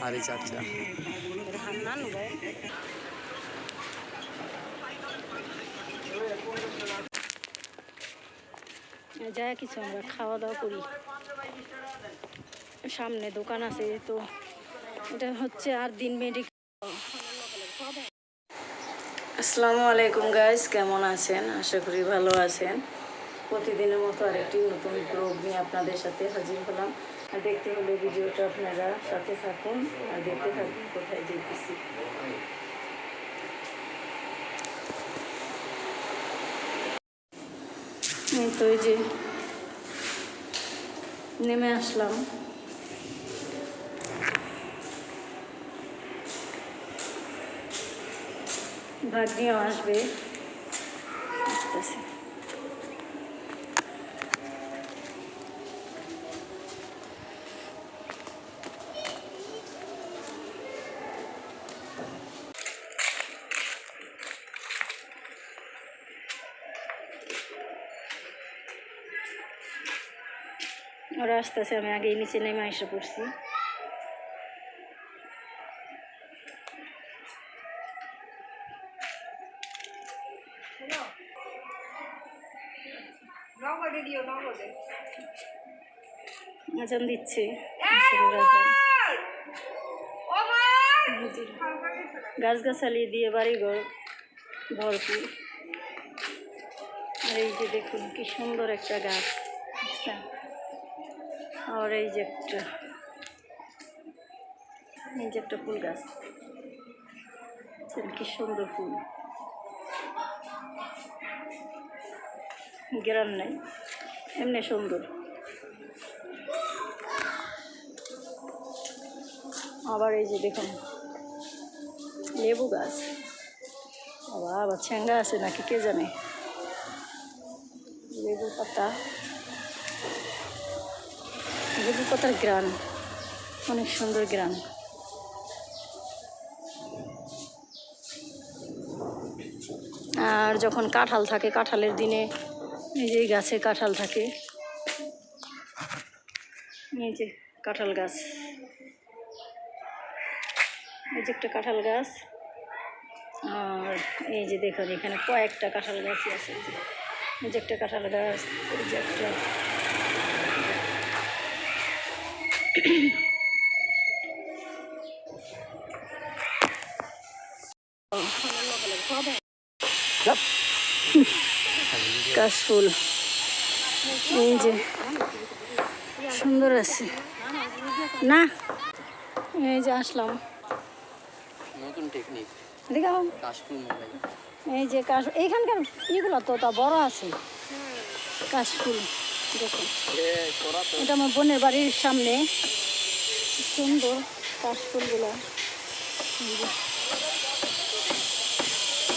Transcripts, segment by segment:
হাড়ি চারটা। যায় কিছু আমরা খাওয়া দাওয়া করি। সামনে দোকান আছে তো এটা হচ্ছে আর দিন মেডিক আসসালামু আলাইকুম গাইস কেমন আছেন? আশা করি ভালো আছেন। প্রতিদিনের মতো আরেকটি নতুন ব্লগ নিয়ে আপনাদের সাথে হাজির হলাম। আর দেখতে হলে ভিডিওটা আপনারা সাথে থাকুন আর দেখতে থাকুন কোথায় যেতেছি তো এই যে নেমে আসলাম। ভাগ্নিও আসবে। আসতেছে। আসতেছে, আমি আগেই নিচে নেমে এসে পড়ছি আজান দিচ্ছে। গাছগাছালি দিয়ে বাড়িঘর ভরপুর আর এই যে দেখুন, কি সুন্দর একটা গাছ? আর এই যে একটা, এই যে একটা ফুল গাছ। কি সুন্দর ফুল। গ্রাম নাই, এমনি সুন্দর। আবার এই যে দেখুন, লেবু গাছ। আবার আবার ছ্যাঙ্গা আছে নাকি, কে জানে? লেবু পাতা। পাতার গ্রান অনেক সুন্দর গ্রান আর যখন কাঁঠাল থাকে, কাঁঠালের দিনে এই যে গাছে কাঁঠাল থাকে। এই যে কাঁঠাল গাছ। এই যে একটা কাঁঠাল গাছ। আর এই যে দেখুন, এখানে কয়েকটা কাঁঠাল গাছই আছে। এই যে একটা কাঁঠাল গাছ, এই যে একটা কাশফুল। এই যে সুন্দর আছে। না? এই যে আসলাম। নতুন টেকনিক দেখাও কাশফুল এই যে কাশ এইখানকার ইগুলো তো তা বড় আছে। কাশফুল। দেখুন। এটা আমার বোনের বাড়ির সামনে। সুন্দর কাশফুলগুলো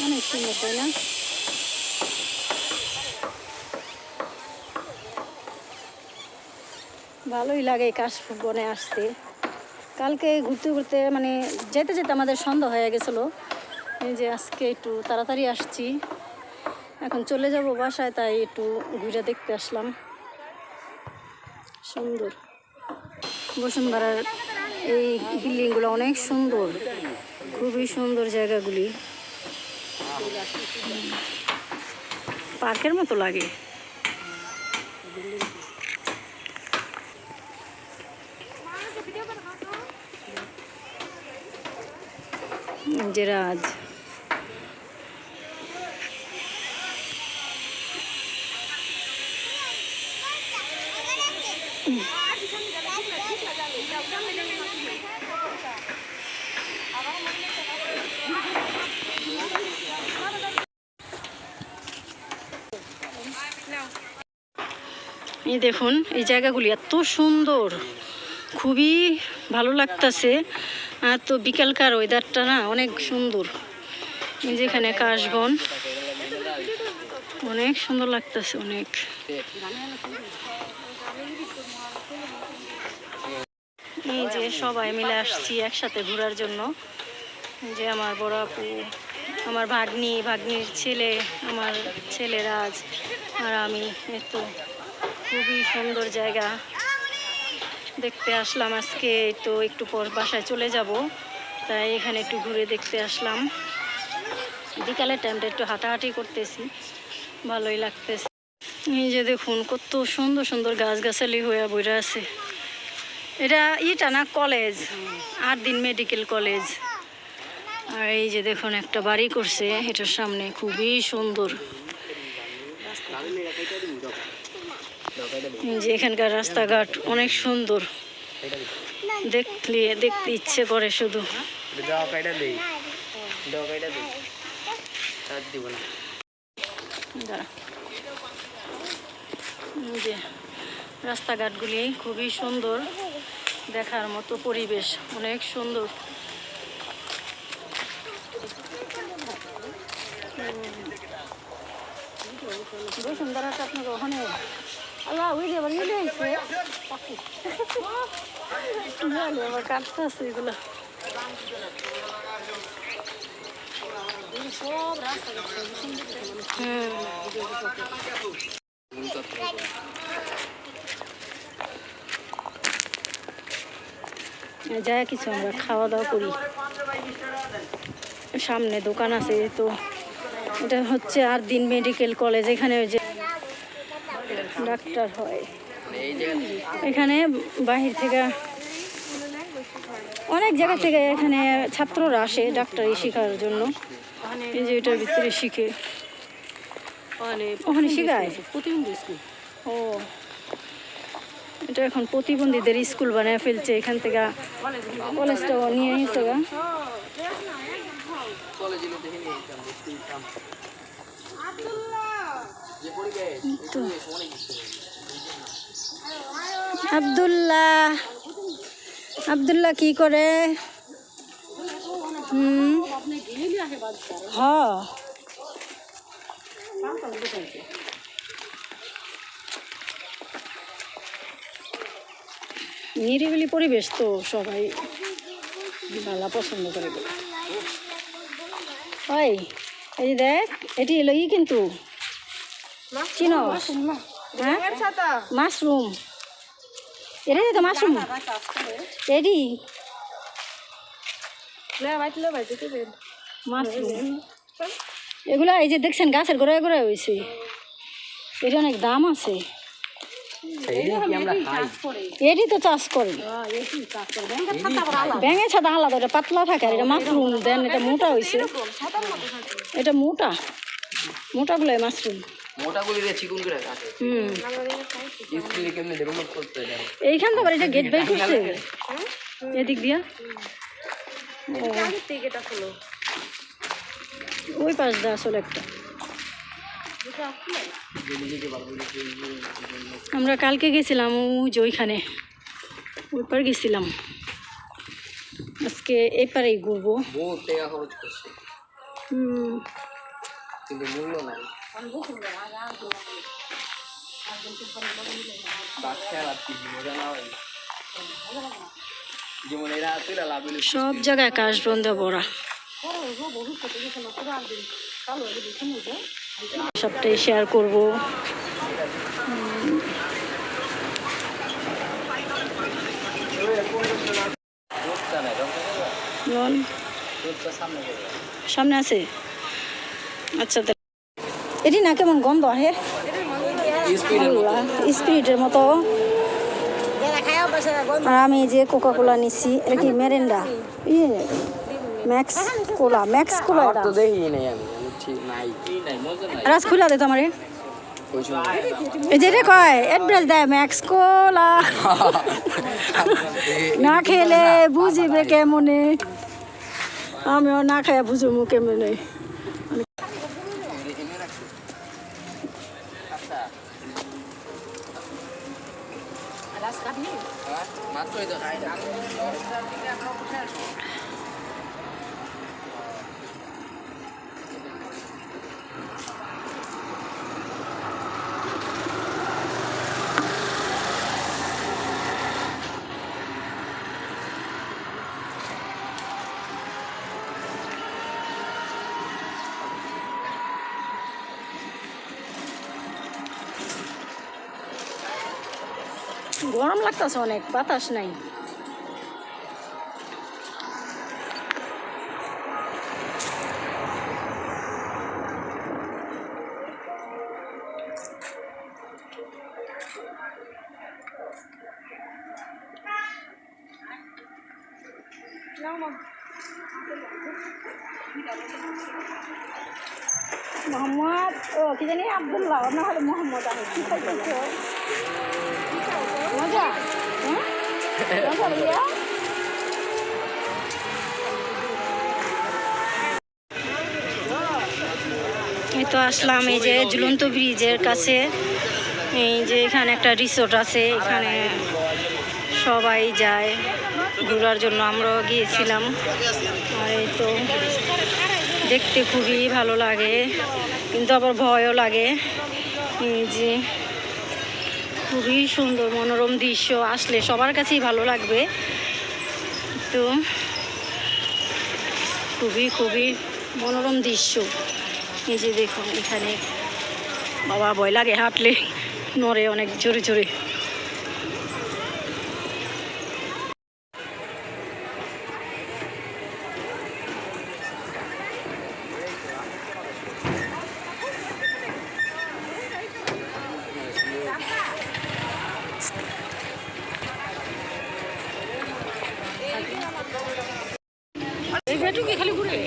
অনেক সুন্দর তাই না? ভালোই লাগে এই কাশফুল বনে আসতে। কালকে ঘুরতে ঘুরতে মানে যেতে যেতে আমাদের সন্ধ্যা হয়ে গেছিল। এই যে আজকে একটু তাড়াতাড়ি আসছি। এখন চলে যাব বাসায় তাই একটু ঘুরে দেখতে আসলাম। সুন্দর। বসুন্ধরার এই বিল্ডিংগুলো অনেক সুন্দর। খুবই সুন্দর জায়গাগুলি। পার্কের মতো লাগে। যে রাজ এই দেখুন, এই জায়গাগুলি এত সুন্দর। খুবই ভালো লাগতেছে। আর তো বিকালকার ওয়েদারটা না অনেক সুন্দর। এই যে এখানে কাশবন, অনেক সুন্দর লাগতেছে, অনেক। এই যে সবাই মিলে আসছি একসাথে ঘোরার জন্য। যে আমার বড় আপু, আমার ভাগ্নি, ভাগ্নির ছেলে, আমার ছেলে রাজ আর আমি, এই তো। খুবই সুন্দর জায়গা। দেখতে আসলাম আজকে, তো একটু পর বাসায় চলে যাব। তাই এখানে একটু ঘুরে দেখতে আসলাম। বিকালের টাইমটা একটু হাঁটাহাঁটি করতেছি। ভালোই লাগতেছে। এই যে দেখুন, কত সুন্দর সুন্দর গাছগাছালি হয়ে বইরা আছে। এটা ইটা না কলেজ? আট দিন মেডিকেল কলেজ। আর এই যে দেখুন, একটা বাড়ি করছে। এটার সামনে খুবই সুন্দর। যে এখানকার রাস্তাঘাট অনেক সুন্দর। দেখলে, দেখতে ইচ্ছে করে শুধু। যে রাস্তাঘাটগুলি খুবই সুন্দর, দেখার মতো পরিবেশ অনেক সুন্দর। সুন্দর আছে আপনার ওখানে আল্লাহ ওই যে কিছু আমরা খাওয়া দাওয়া করি। সামনে দোকান আছে, তো এটা হচ্ছে আর দিন মেডিকেল কলেজ, এখানে ওই যে ডাক্তার হয়। এখানে বাহির থেকে অনেক জায়গা থেকে এখানে ছাত্ররা আসে ডাক্তারি শেখার জন্য। এই যে এটার ভিতরে শিখে। ওখানে শেখায়? ও। এটা এখন প্রতিবন্ধীদের স্কুল বানায় ফেলছে এখান থেকে কলেজটাও নিয়ে নিতে গা। আবদুল্লাহ আবদুল্লাহ কি করে? হ। নিরিবিলি পরিবেশ তো সবাই ভালো পছন্দ করে। এই দেখ, এটি এলো কিন্তু। চিনো? হ্যাঁ? মাশরুম। এটা তো মাশরুম। এডি মাশরুম। এগুলো এই যে দেখছেন, গাছের গোড়ায় গোড়ায় হয়েছে এটা অনেক দাম আছে। এটি তো চাষ করে ব্যাঙের ছাদা আলাদা, এটা পাতলা থাকে আর এটা মাশরুম, দেন এটা মোটা হয়েছে এটা মোটা। মোটাগুলো মাশরুম। মোটা গুলি রে চিকুন করে আছে হুম। স্কুলে কেমনে ডেভেলপ করতে এটা এইখান তো এটা গেট বাই করছে? এদিক দিয়া। ওই পাশ দিয়ে আসলে একটা। আমরা কালকে গেছিলাম ওই যে ওইখানে। ওই পার গেছিলাম। আজকে এই পারেই ঘুরবো। হুম, কিন্তু মূল্য নাই। সব জায়গায় কাশ বন্ধ ভরা। সবটাই শেয়ার করব। সামনে আছে? আচ্ছা এটি না কেমন গন্ধ আহে স্পিরিটের মতো। আর আমি যে কোকা কোলা নিচ্ছি এটা কি মেরেন্ডা? ইয়ে ম্যাক্স কোলা ম্যাক্স কোলা রাজ খুলা দে তোমারে। এই যে রে কয় অ্যাড্রেস দেয় ম্যাক্স কোলা। না খেলে বুঝিবে কেমনে? আমিও না খাই বুঝব কেমনে? হ্যাঁ মাত্রই তো খাই ঘর গরম লাগতেছে অনেক বাতাস নাই। মোহাম্মদ, ও, কি জানি আবদুল্লাহ, না হলে মোহাম্মদ আহে কি খাইতেছো? মজা? হ্যাঁ? মজা ভাইয়া তো আসলাম, এই যে ঝুলন্ত ব্রিজের কাছে। এই যে এখানে একটা রিসোর্ট আছে, এখানে সবাই যায়। ঘোরার জন্য আমরাও গিয়েছিলাম। আর এই তো দেখতে খুবই ভালো লাগে, কিন্তু আবার ভয়ও লাগে। যে খুবই সুন্দর মনোরম দৃশ্য, আসলে সবার কাছেই ভালো লাগবে। তো খুবই খুবই মনোরম দৃশ্য। এই যে দেখুন, এখানে বাবা ভয় লাগে হাঁটলে, নড়ে অনেক জোরে জোরে। খালি ঘুরে।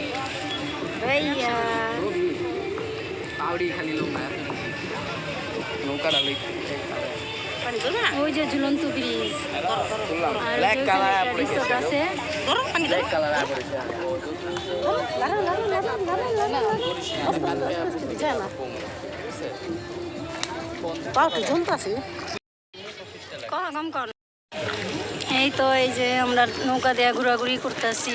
পাউডি খালি নৌকা। নৌকাটা লই ওই যে ঝুলন্ত ব্রিজ। ব্ল্যাক কালার ওখানে আছে। ব্ল্যাক কালার পড়েছে কম কর এই তো এই যে আমরা নৌকা দেয়া ঘোরাঘুরি করতেছি।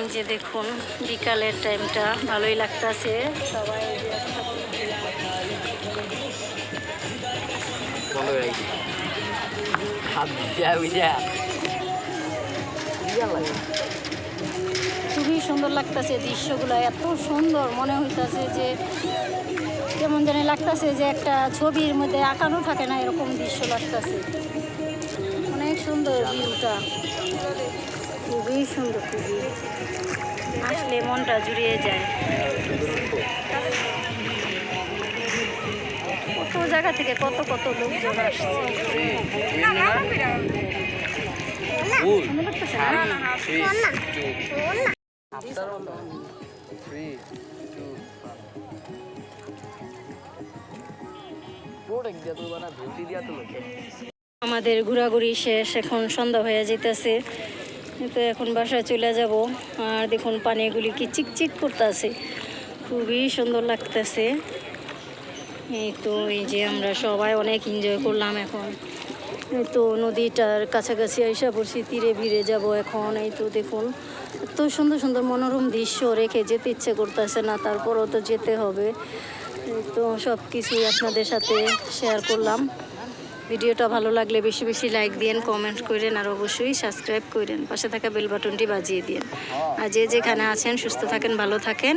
এই যে দেখুন, বিকালের টাইমটা ভালোই লাগতাছে। সবাই খুবই সুন্দর লাগতাছে দৃশ্যগুলো, এত সুন্দর মনে হইতাছে যে, কেমন জানি লাগতাছে যে একটা ছবির মধ্যে আঁকানো থাকে না, এরকম দৃশ্য লাগতাছে। অনেক সুন্দর ভিউটা। খুবই সুন্দর, খুবই। আসলে মনটা জুড়িয়ে যায়। কত জায়গা থেকে কত কত লোকজন আসছে। আমাদের ঘোরাঘুরি শেষ, এখন সন্ধ্যা হয়ে যেতেছে তো এখন বাসায় চলে যাব। আর দেখুন পানিগুলি কি চিকচিক করতেছে। খুবই সুন্দর লাগতেছে। এই তো, এই যে আমরা সবাই অনেক এনজয় করলাম এখন। এই তো, নদীটার কাছাকাছি আইসা পড়ছি, তীরে ভিড়ে যাব এখন। এই তো, দেখুন, এত সুন্দর সুন্দর মনোরম দৃশ্য রেখে যেতে ইচ্ছে করতেছে না, তারপরও তো যেতে হবে। তো সব কিছুই আপনাদের সাথে শেয়ার করলাম। ভিডিওটা ভালো লাগলে বেশি বেশি লাইক দিয়েন কমেন্ট করেন, আর অবশ্যই সাবস্ক্রাইব করেন। পাশে থাকা বেল বাটনটি বাজিয়ে দিন আর যে যেখানে আছেন, সুস্থ থাকেন, ভালো থাকেন।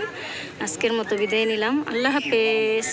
আজকের মতো বিদায় নিলাম। আল্লাহ হাফেজ।